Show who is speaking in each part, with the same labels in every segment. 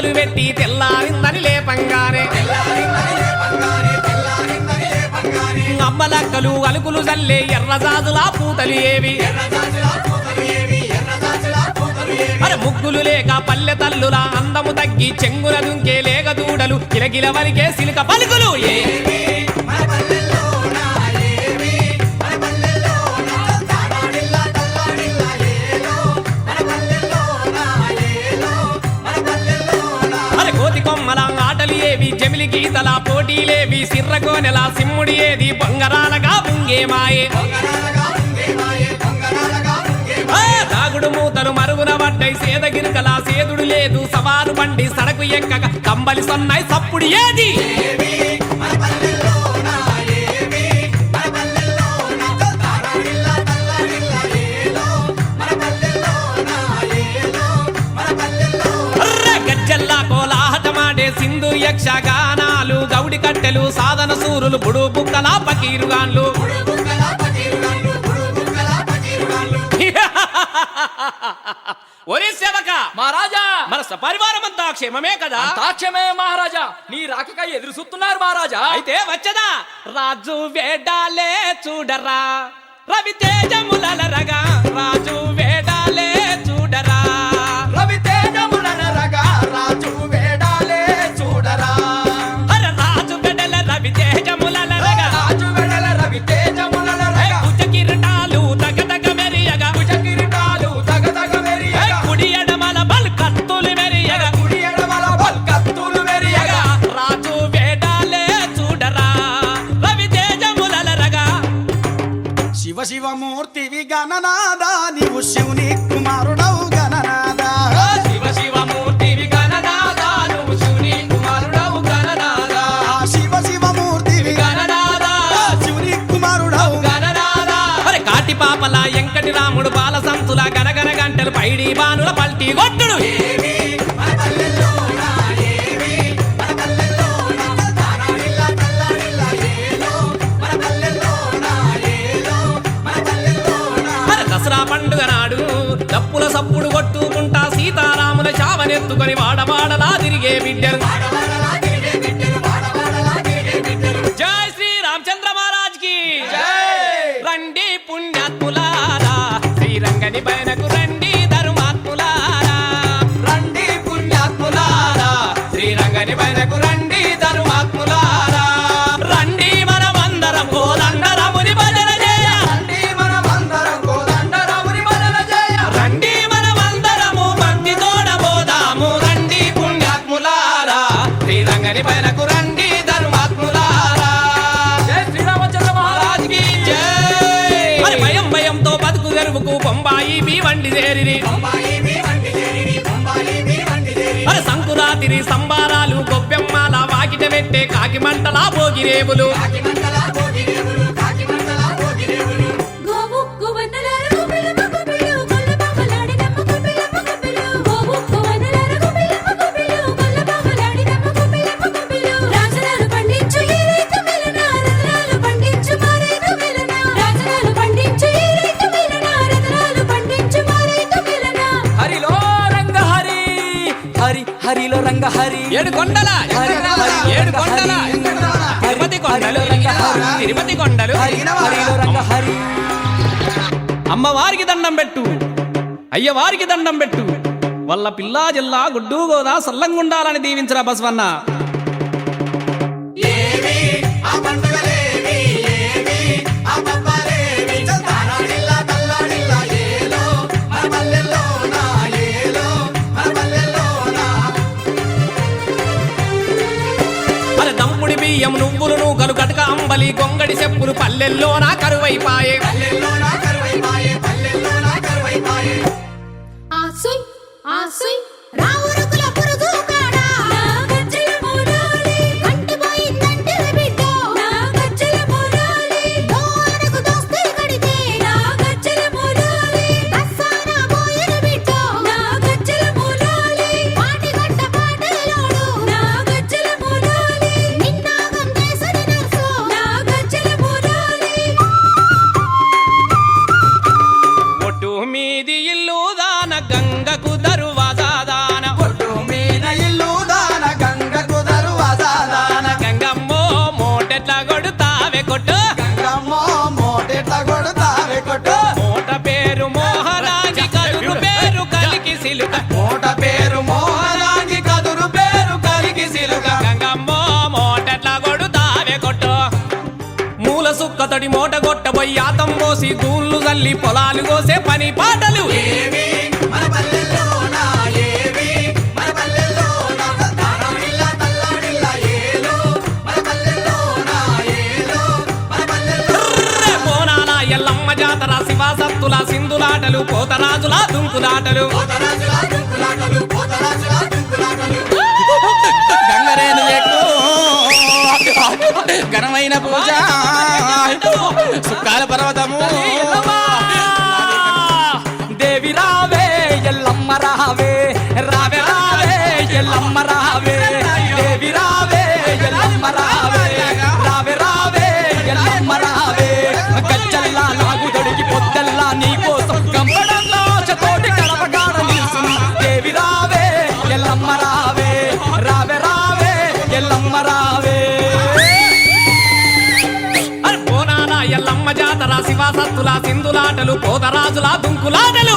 Speaker 1: మొదలు పెట్టి తెల్లారిందని లేపంగానే. అమ్మలక్కలు అలుకులు చల్లే ఎర్రజాజులా పూతలు ఏవి? అరే ముగ్గులు లేక పల్లె తల్లుల అందము తగ్గి చెంగుల దుంకే లేక దూడలు కిలకిల వలికే సిలిక పలుకులు ఏవి? ఆటలు జమిలి గీతల పోటీలేవి? సిర్రగోనెల సిమ్ముడి ఏది? బొంగరాలగా బుంగే మాయే. తాగుడు మూతలు మరుగున పడ్డై సేద సేదుడు లేదు. సవారు బండి సడకు ఎక్కక. కంబలి సొన్నాయి సప్పుడు ఏది? యక్షగానాలు గౌడి కట్టెలు సాధన సూరులు బుడు బుక్కల పకీరుగాన్లు. ఒరే సేవక!
Speaker 2: మహారాజా!
Speaker 1: మన సపరివారం అంతా క్షేమమే కదా?
Speaker 2: తాక్షమే మహారాజా! నీ రాకకై ఎదురు చూస్తున్నారు మహారాజా!
Speaker 1: అయితే వచ్చదా? రాజు వేడాలే చూడరా. రవి తేజములరగా రాజు వేడాలే
Speaker 3: శివమూర్తివి గణనాదా నీవు శివుని కుమారుడవు గణనాదా.
Speaker 2: శివ శివ మూర్తివి గణనాదా నువ్వు శివుని కుమారుడవు గణనాదా.
Speaker 3: శివ శివమూర్తివి
Speaker 2: గణనాదా
Speaker 3: శివుని కుమారుడవు
Speaker 2: గణనాదా.
Speaker 1: అరే కాటి పాపల ఎంకటి రాముడు బాల సంతుల గనగన గంటలు పైడి బానుల పల్టీ కొట్టుడు. వాడవాడలా తిరిగే బిడ్డలు. తెరువుకు బొంబాయి మీ వండి చేరిరి మరి సంకురాతిరి సంబారాలు గొబ్బెమ్మాల వాకిట పెట్టే కాకి మంటలా భోగిరేవులు
Speaker 2: రంగ హరి.
Speaker 1: ఏడు కొండల ఏడు కొండల తిరుపతి కొండలు. తిరుపతి కొండలు
Speaker 2: హరి
Speaker 1: అమ్మవారికి దండం పెట్టు. అయ్యవారికి దండం పెట్టు. వల్ల పిల్లా జిల్లా గుడ్డు గోదా సల్లంగుండాలని దీవించరా బసవన్న. గొంగడి చెప్పులు పల్లెల్లో నా కరువైపాయే. పల్లెల్లో
Speaker 3: ఒక్కటి మూట గొట్టబోయి ఆతం పోసి దూళ్ళు తల్లి పొలాలు కోసే పని పాటలు. ఎల్లమ్మ జాతర శివాసత్తుల సింధులాటలు పోతరాజుల దుంకులాటలు.
Speaker 4: గంగరేను ఘనమైన పూజ.
Speaker 3: paraba సత్తుల సింధులాటలు కోదరాజుల దుంకులాటలు.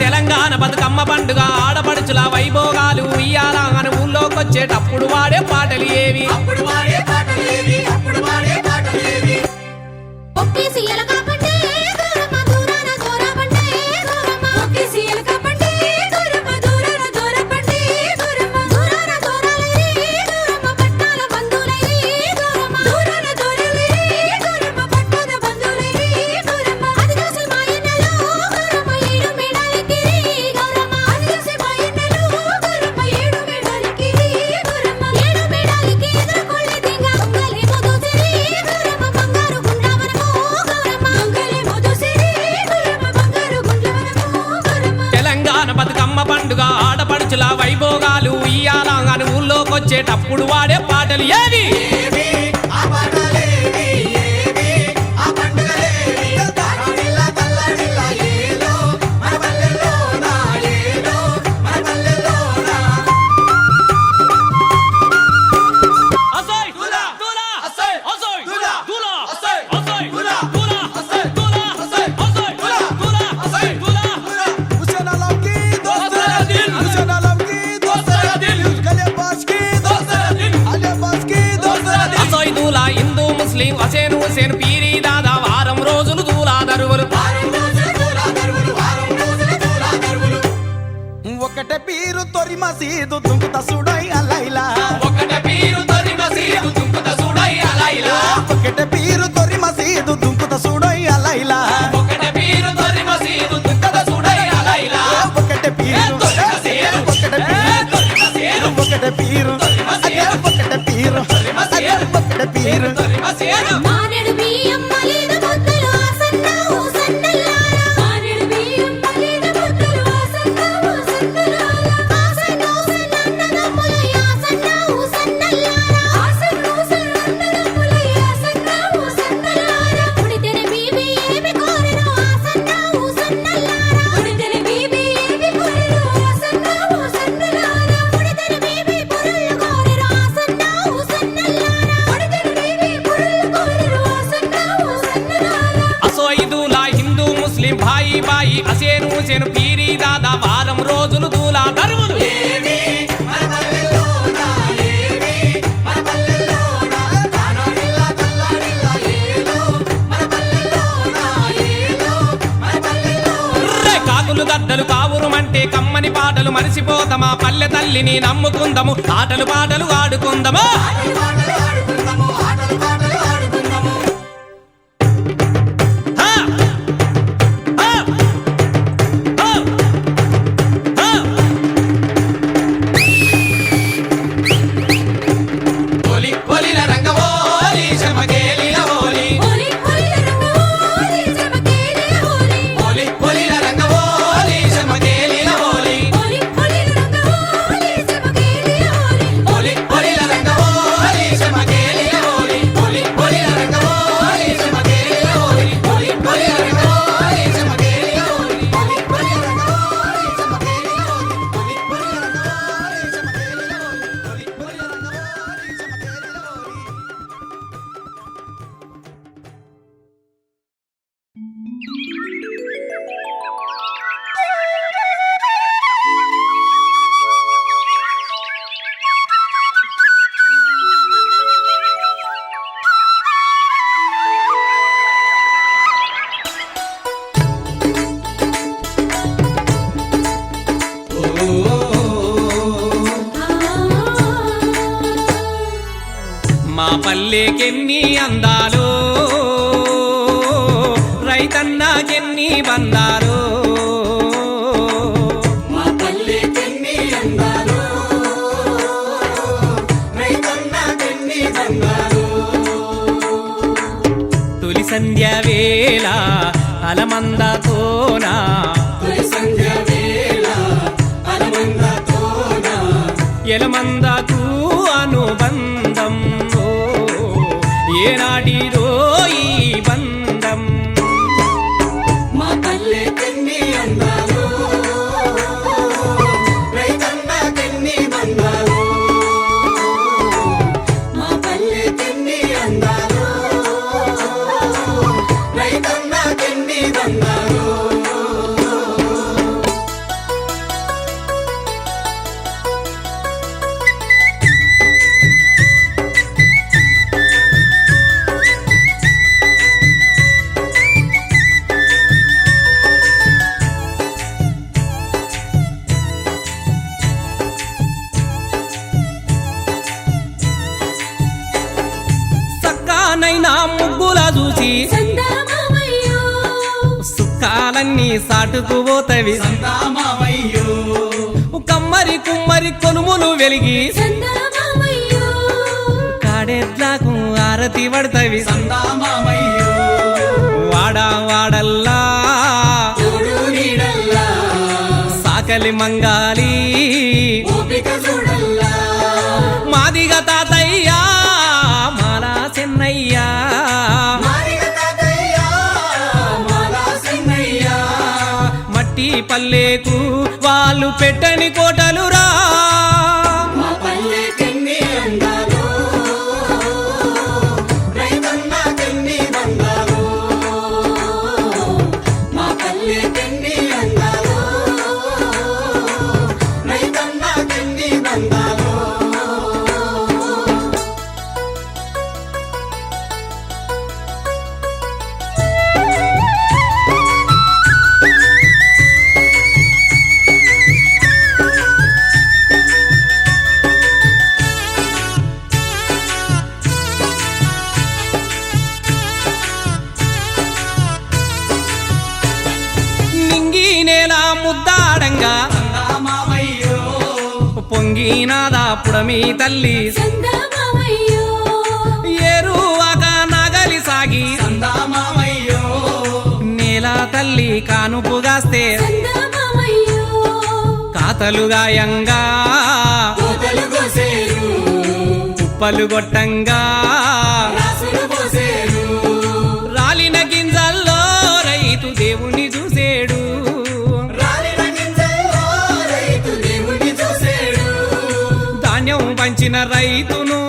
Speaker 3: తెలంగాణ బతుకమ్మ పండుగ ఆడపడుచుల వైభోగాలు ఉయ్యాల అని ఊళ్ళోకొచ్చేటప్పుడు వాడే పాటలు ఏవి?
Speaker 1: అప్పుడు వాడే పాటలు ఏవి? అప్పుడు వాడే
Speaker 3: పాటలు ఏవి? అప్పుడు వాడే పాటలు ఏవి
Speaker 4: తొరి మసీదు తుంకుత సుడై అలైలా.
Speaker 1: ఒకట పీరు తొరి మసీదు తుంకుత సుడై అలైలా.
Speaker 4: ఒకట పీరు తొరి మసీదు తుంకుత సుడై అలైలా.
Speaker 1: ఒకట పీరు తొరి మసీదు తుంకుత సుడై అలైలా.
Speaker 4: ఒకట పీరు ఒకట పీరు. ఒకట పీరు. ఒకట పీరు. ఒకట పీరు.
Speaker 3: రోజు మరిసిపోతామా పల్లె తల్లిని నమ్ముకుందాము. ఆటలు పాటలు ఆడుకుందాము?
Speaker 1: తొలి సంధ్య
Speaker 4: సందామామయ్యో
Speaker 1: సుక్కాలన్నీ సాటుకు పోతవి.
Speaker 3: సందామయ్యో
Speaker 1: కమ్మరి కుమ్మరి కొనుములు వెలిగి కాడెట్లాకు ఆరతి పడతవి.
Speaker 3: సందామయ్యో
Speaker 1: వాడా వాడల్లా సాకలి మంగాలి பெட்ட తల్లి కానుపుగాస్తే కాతలు గాయంగా కుప్పలు గొట్టంగా. రాలిన గింజల్లో రైతు దేవుని చూసేడు. ధాన్యం పంచిన రైతును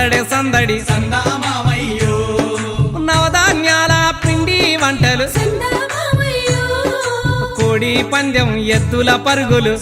Speaker 1: సందడి సందడి. నవధాన్యాల పిండి వంటలు. కోడి పందెం ఎద్దుల పరుగులు.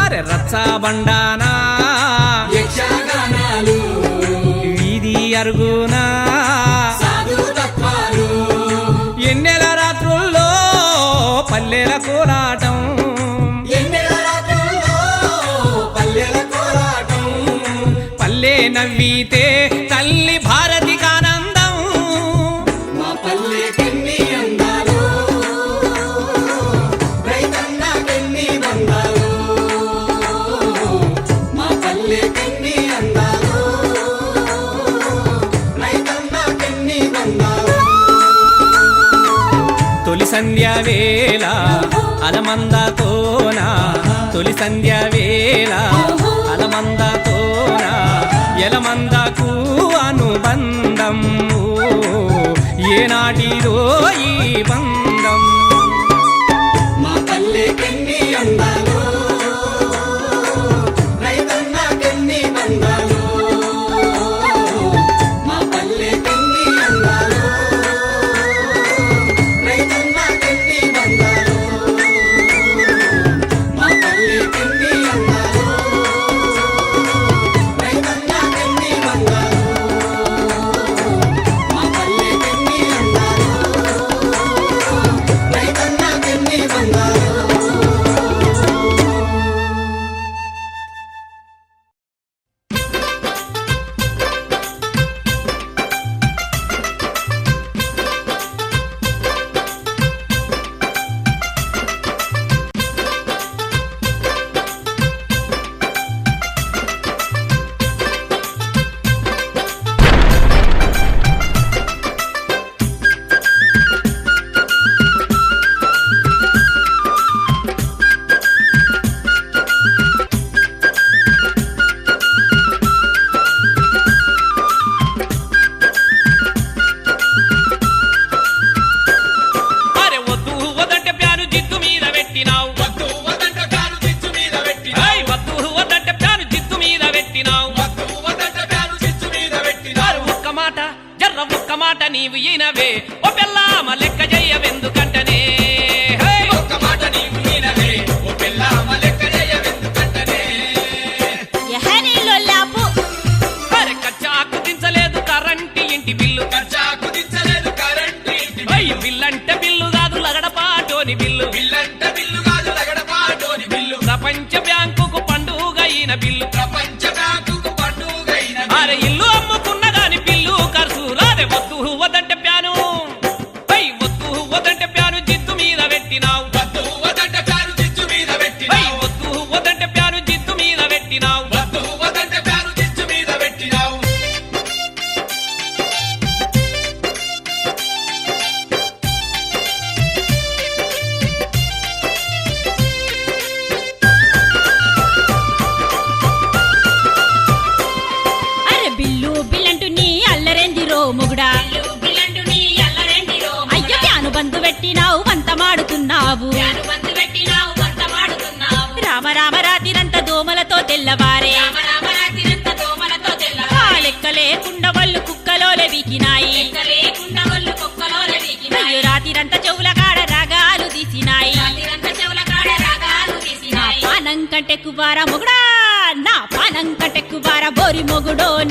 Speaker 1: అరె రచ్చా బండానా. వీధి అరుగునా. ఎన్నెల రాత్రుల్లో పల్లెల కోలాటం. నవ్వితే తల్లి భారతి కానందం
Speaker 3: మా పల్లె కెన్ని
Speaker 1: తొలి సంధ్యా వేళ అలమందా ఎలమందకు అనుబంధం ఏనాటిదో ఈ బంధం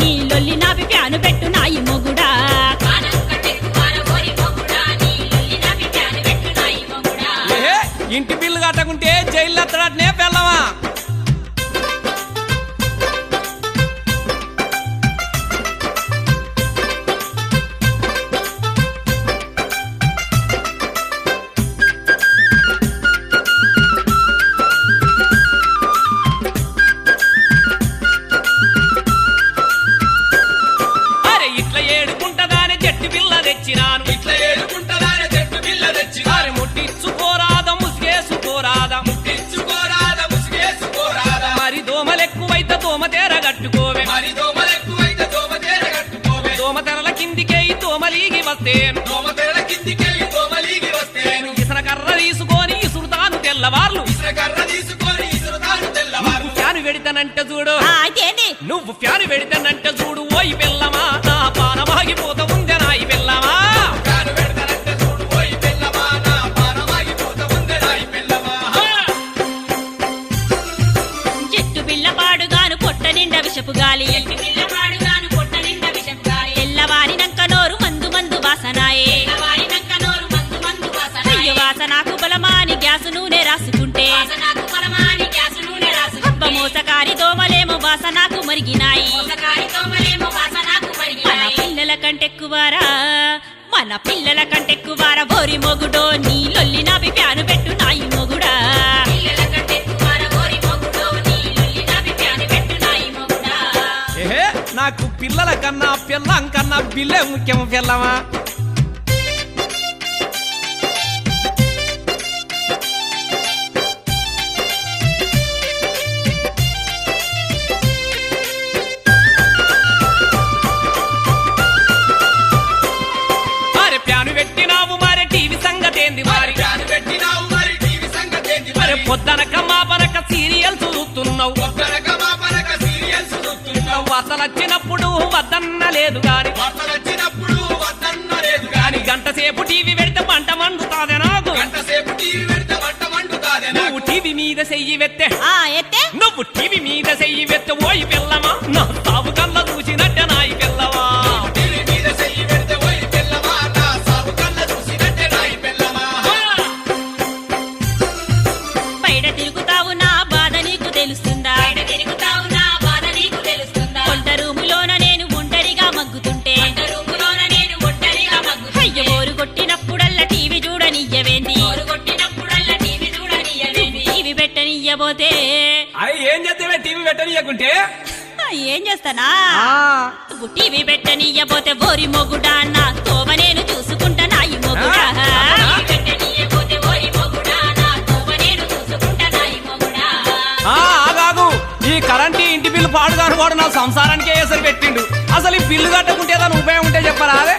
Speaker 5: నీ లొల్లి నాపి ప్యాను పెట్టు.
Speaker 1: తెల్లవార్లు. ఫ్యాన్ పెడితానంట చూడు. నువ్వు ఫ్యాన్ పెడితానంట చూడు. ఓయి నా
Speaker 5: పిల్లల కంటే ఎక్కువార బోరి మొగుడో నీ లొల్లి నా ప్యాను పెట్టు నాయి మొగుడా.
Speaker 1: నాకు పిల్లల కన్నా పిల్లం కన్నా బిల్లే ముఖ్యం పిల్లమా పొద్దనక మాపనక సీరియల్ చూస్తున్నావు.
Speaker 2: వసలొచ్చినప్పుడు వద్దన్న లేదు గాని.
Speaker 1: గంట సేపు టీవీ పెడితే పంట మండుతాదే నాకు. నువ్వు టీవీ మీద చెయ్యి వెత్తే. నువ్వు టీవీ మీద చెయ్యి వెత్తే ఓయి పిల్లమా. ఏం
Speaker 5: చేస్తానా? టీవీ పెట్టనీయబోతే బోరి మొగుడా నా నేను చూసుకుంటానా? ఈ మొగుడా
Speaker 1: కరెంట్ ఇంటి బిల్లు పాడుగాను వాడు నా సంసారానికి ఎసరు పెట్టిండు. అసలు ఈ బిల్లు కట్టకుంటే ఏదైనా ఉపయోగం ఉంటే చెప్పరా అదే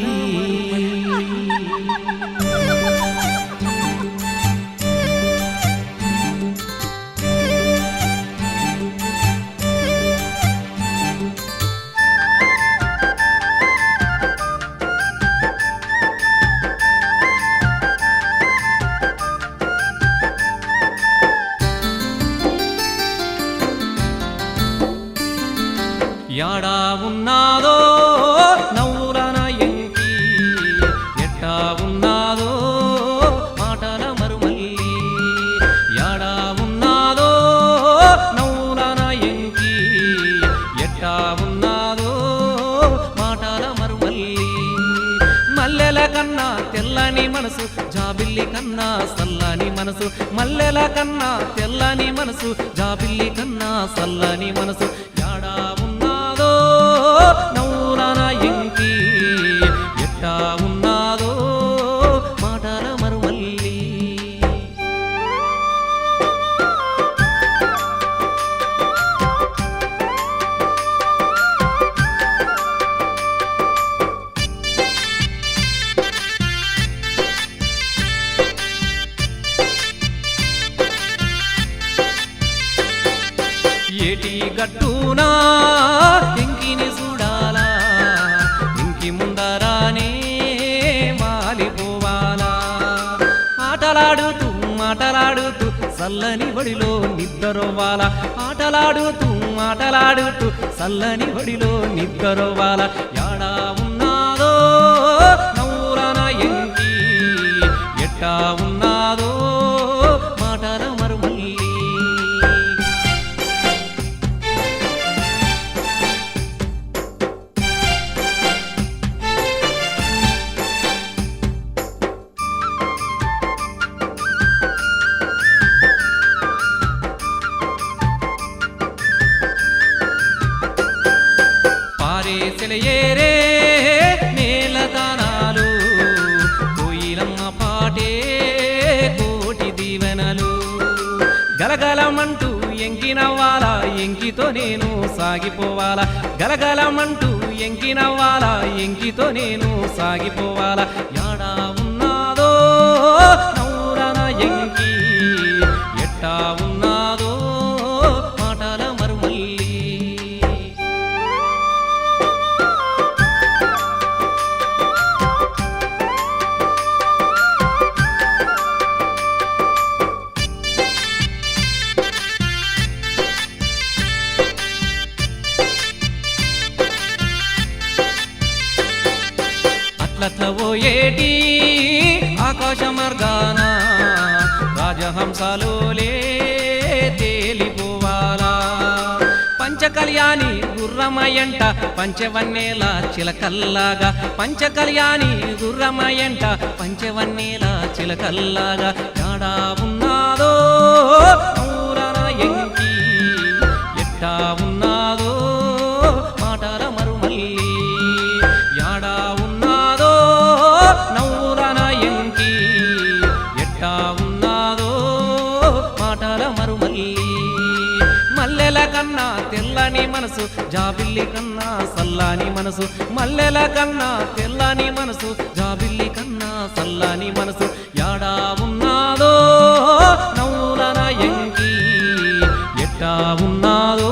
Speaker 1: You. కన్నా సల్లాని మనసు మల్లెల కన్నా తెల్లని మనసు జాబిల్లి కన్నా సల్లని మనసు. నిక్కరోవాల ఆటలాడుతూ ఆటలాడుతూ చల్లని బడిలో నిక్కరోవాల నీతో నేను సాగిపోవాలా? రాజహంసలోలే తేలిపోవాలా? పంచకళ్యాణి గుర్రమయంట పంచవన్నేల చిలకల్లాగా. పంచకళ్యాణి గుర్రమయంట పంచవన్నేల చిలకల్లాగా. యాడా ఉన్నాదో ఊరన ఎంకి ఎట్టా ఉన్నా మనసు జాబిల్లి కన్నా సల్లాని మనసు మల్లెల కన్నా తెల్లాని మనసు జాబిల్లి కన్నా సల్లాని మనసు యాడా ఉన్నాదో నవ్వులన ఎంకి ఎట్టా ఉన్నాదో